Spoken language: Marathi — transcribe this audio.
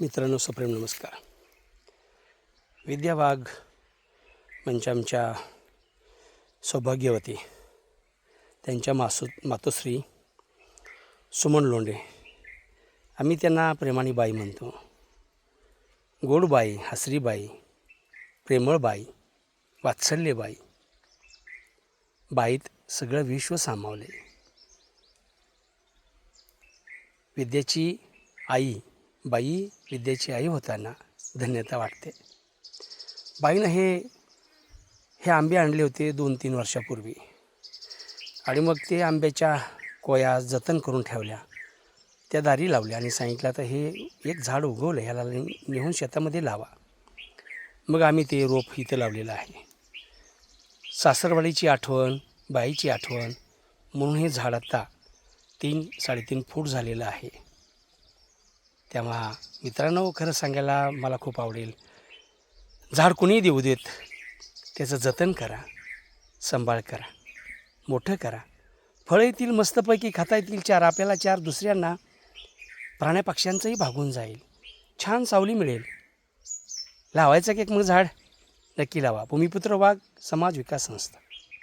मित्रांनो सुप्रेम नमस्कार. विद्या वाघ म्हणजे आमच्या सौभाग्यवती त्यांच्या मासू मातोश्री सुमन लोंडे आम्ही त्यांना प्रेमाने बाई म्हणतो. गोडबाई हसरीबाई प्रेमळबाई वात्सल्यबाई. बाईत सगळं विश्व सामावले. विद्याची आई बाई विद्येची आई होताना धन्यता वाटते. बाईनं हे हे आंबे आणले होते दोन तीन वर्षापूर्वी. आणि मग ते आंब्याच्या कोया जतन करून ठेवल्या. त्या दारी लावल्या आणि सांगितलं तर हे एक झाड उगवलं ह्याला नेऊन शेतामध्ये लावा. मग आम्ही ते रोप इथं लावलेलं आहे. सासरवाडीची आठवण बाईची आठवण म्हणून हे झाड आता तीन साडेतीन फूट झालेलं आहे. तेव्हा मित्रांनो खरं सांगायला मला खूप आवडेल. झाड कुणीही देऊ देत त्याचं जतन करा सांभाळ करा मोठं करा. फळं येतील मस्तपैकी खाता येतील चार आपल्याला चार दुसऱ्यांना प्राण्यापक्ष्यांचंही भागून जाईल. छान सावली मिळेल. लावायचं की एक मग झाड? नक्की लावा. भूमिपुत्र वाघ समाज विकास संस्था.